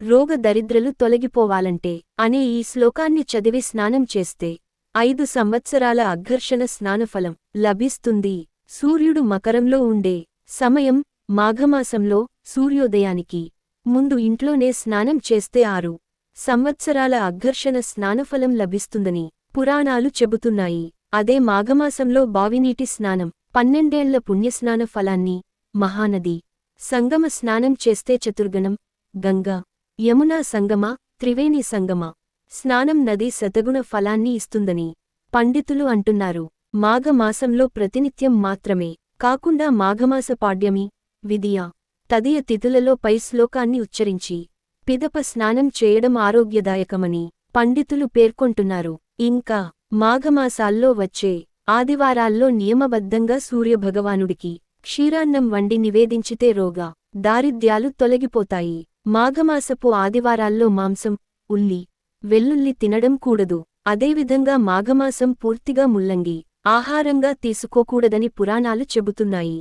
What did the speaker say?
రోగ దరిద్రలు తొలగిపోవాలంటే అనే ఈ శ్లోకాన్ని చదివి స్నానం చేస్తే ఐదు సంవత్సరాల అఘర్షణ స్నానఫలం లభిస్తుంది. సూర్యుడు మకరంలో ఉండే సమయం మాఘమాసంలో సూర్యోదయానికి ముందు ఇంట్లోనే స్నానం చేస్తే ఆరు సంవత్సరాల అఘర్షణ స్నానఫలం లభిస్తుందని పురాణాలు చెబుతున్నాయి. అదే మాఘమాసంలో బావినీటి స్నానం పన్నెండేళ్ళ పుణ్యస్నాన ఫలాన్ని మహానది సంగమ స్నానం చేస్తే చతుర్గణం గంగా యమునా సంగమ త్రివేణి సంగమ. స్నానం నది శతగుణ ఫలాన్ని ఇస్తుందని పండితులు అంటున్నారు. మాఘమాసంలో ప్రతినిత్యం మాత్రమే కాకుండా మాఘమాస పాడ్యమి విదియ తదియ తిథులలో పై శ్లోకాన్ని ఉచ్చరించి పిదప స్నానం చేయడం ఆరోగ్యదాయకమని పండితులు పేర్కొంటున్నారు. ఇంకా మాఘమాసాల్లో వచ్చే ఆదివారాల్లో నియమబద్ధంగా సూర్యభగవానుడికి క్షీరాన్నం వండి నివేదించితే రోగ దారిద్ర్యాలు తొలగిపోతాయి. మాఘమాసపు ఆదివారాల్లో మాంసం ఉల్లి వెల్లుల్లి తినడం కూడదు. అదేవిధంగా మాఘమాసం పూర్తిగా ముల్లంగి ఆహారంగా తీసుకోకూడదని పురాణాలు చెబుతున్నాయి.